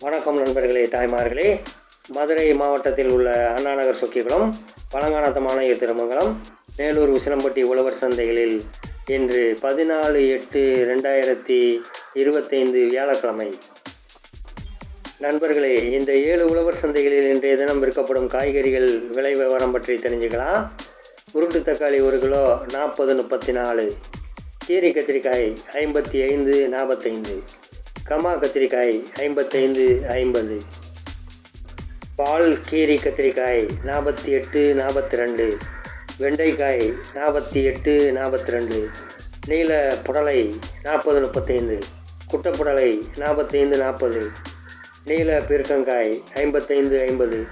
வணக்கம் நண்பர்களே தாய்மார்களே. மதுரை மாவட்டத்தில் உள்ள அண்ணாநகர் சொக்கிகுளம் பழங்கானத்தமான திருமங்கலம் மேலூர் உசிலம்பட்டி உழவர் சந்தைகளில் இன்று பதினாலு எட்டு ரெண்டாயிரத்தி இருபத்தைந்து வியாழக்கிழமை. நண்பர்களே இந்த ஏழு உழவர் சந்தைகளில் இன்றைய தினம் விற்கப்படும் காய்கறிகள் விலை விவரம் பற்றி தெரிஞ்சுக்கலாம். உருட்டு தக்காளி ஒரு கிலோ நாற்பது முப்பத்தி நாலு கீரை கத்திரிக்காய் ஐம்பத்தி ஐந்து நாற்பத்தைந்து. கமா கத்திரிக்காய் ஐம்பத்தைந்து ஐம்பது. பால் கீரி கத்திரிக்காய் நாற்பத்தி எட்டு நாற்பத்தி ரெண்டு. வெண்டைக்காய் நாற்பத்தி எட்டு நாற்பத்தி ரெண்டு. நீல புடலை நாற்பது முப்பத்தைந்து. குட்டப்புடலை நாற்பத்தைந்து நாற்பது நீல பீர்க்கங்காய் ஐம்பத்தைந்து ஐம்பது.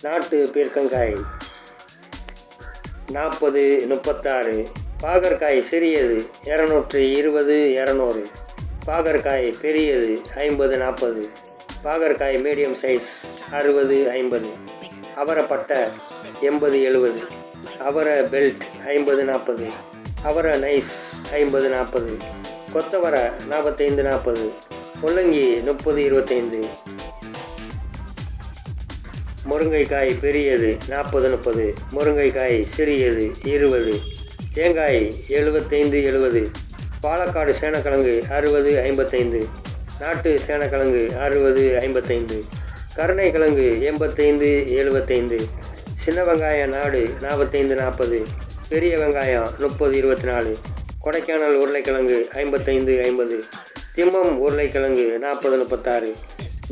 நாட்டு பீர்க்கங்காய் நாற்பது முப்பத்தாறு. பாகற்காய் சிறியது இரநூற்றி இருபது இரநூறு. பாகற்காய் பெரியது ஐம்பது நாற்பது. பாகற்காய் மீடியம் சைஸ் அறுபது ஐம்பது. அவரைப்பட்டை எண்பது எழுபது. அவரை பெல்ட் ஐம்பது நாற்பது. அவரை நைஸ் ஐம்பது நாற்பது. கொத்தவரை நாற்பத்தைந்து நாற்பது. முள்ளங்கி முப்பது இருபத்தைந்து. முருங்கைக்காய் பெரியது நாற்பது முப்பது. முருங்கைக்காய் சிறியது இருபது. தேங்காய் எழுபத்தைந்து எழுபது. பாலக்காடு சேனக்கிழங்கு அறுபது ஐம்பத்தைந்து நாட்டு சேனக்கிழங்கு அறுபது ஐம்பத்தைந்து கருணைக்கிழங்கு எண்பத்தைந்து எழுபத்தைந்து சின்ன வெங்காய நாடு நாற்பத்தைந்து நாற்பது பெரிய வெங்காயம் முப்பது இருபத்தி நாலு கொடைக்கானல் உருளைக்கிழங்கு ஐம்பத்தைந்து ஐம்பது திம்மம் உருளைக்கிழங்கு நாற்பது முப்பத்தாறு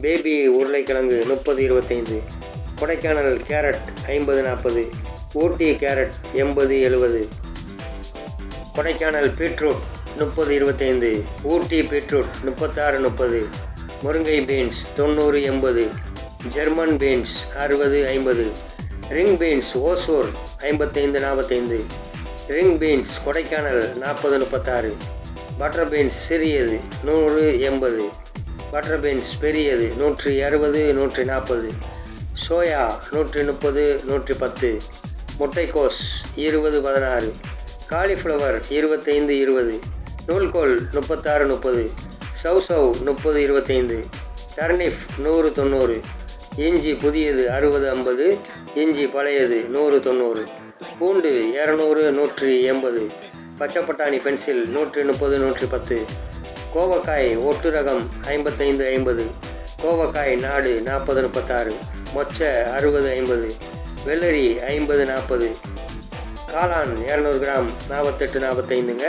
பேபி உருளைக்கிழங்கு முப்பது இருபத்தைந்து கொடைக்கானல் கேரட் ஐம்பது நாற்பது ஊட்டி கேரட் எண்பது எழுபது. கொடைக்கானல் பீட்ரூட் முப்பது இருபத்தைந்து ஊட்டி பீட்ரூட் முப்பத்தாறு முப்பது முருங்கை பீன்ஸ் தொண்ணூறு எண்பது ஜெர்மன் பீன்ஸ் அறுபது ஐம்பது ரிங் பீன்ஸ் ஓசூர் ஐம்பத்தைந்து நாற்பத்தைந்து ரிங் பீன்ஸ் கொடைக்கானல் நாற்பது முப்பத்தாறு பட்டர் பீன்ஸ் சிறியது நூறு எண்பது பட்டர் பீன்ஸ் பெரியது நூற்றி அறுபது நூற்றி நாற்பது சோயா நூற்றி முப்பது நூற்றி பத்து முட்டைக்கோஸ் இருபது பதினாறு காலிஃப்ளவர் இருபத்தைந்து இருபது நூல்கோல் முப்பத்தாறு முப்பது சவ் சவ் முப்பது இருபத்தைந்து டர்னிஃப் நூறு தொண்ணூறு இஞ்சி புதியது அறுபது ஐம்பது இஞ்சி பழையது நூறு தொண்ணூறு பூண்டு இரநூறு நூற்றி எண்பது பச்சை பட்டாணி பென்சில் நூற்றி முப்பது நூற்றி பத்து கோவக்காய் ஒட்டு ரகம் ஐம்பத்தைந்து ஐம்பது கோவக்காய் நாடு நாற்பது முப்பத்தாறு மொச்சை அறுபது ஐம்பது வெள்ளரி ஐம்பது நாற்பது காளான் இரநூறு கிராம் நாற்பத்தெட்டு நாற்பத்தைந்துங்க.